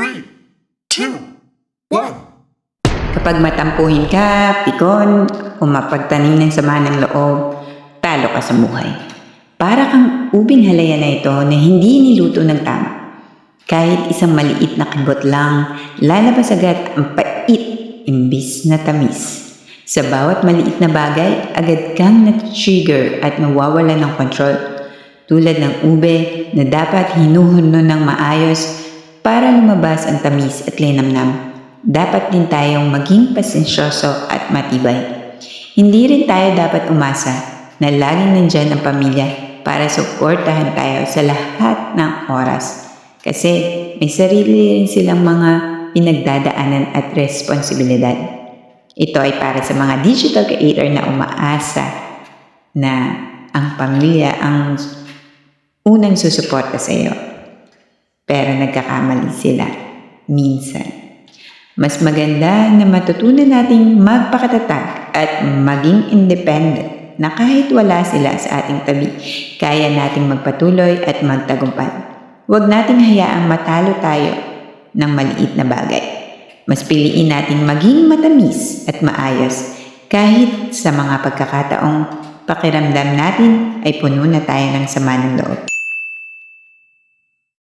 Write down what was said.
Three, two, one. Kapag matampuhin ka, pikon, o mapagtanim ng sama ng loob, talo ka sa buhay. Para kang ubing halaya na ito na hindi niluto ng tama. Kahit isang maliit na kibot lang, lalabas agad ang pait imbis na tamis. Sa bawat maliit na bagay, agad kang na-trigger at nawawala ng control. Tulad ng ube na dapat hinuhuno ng maayos para lumabas ang tamis at linamnam. Dapat din tayong maging pasensyoso at matibay. Hindi rin tayo dapat umasa na laging nandyan ang pamilya para suportahan tayo sa lahat ng oras. Kasi may sarili rin silang mga pinagdadaanan at responsibilidad. Ito ay para sa mga digital creator na umaasa na ang pamilya ang unang susuporta sa iyo. Pero nagkakamali sila minsan. Mas maganda na matutunan nating magpakatatag at maging independent na kahit wala sila sa ating tabi, kaya nating magpatuloy at magtagumpay. Huwag nating hayaang matalo tayo ng maliit na bagay. Mas piliin nating maging matamis at maayos kahit sa mga pagkakataong pakiramdam natin ay puno na tayo ng sama ng loob.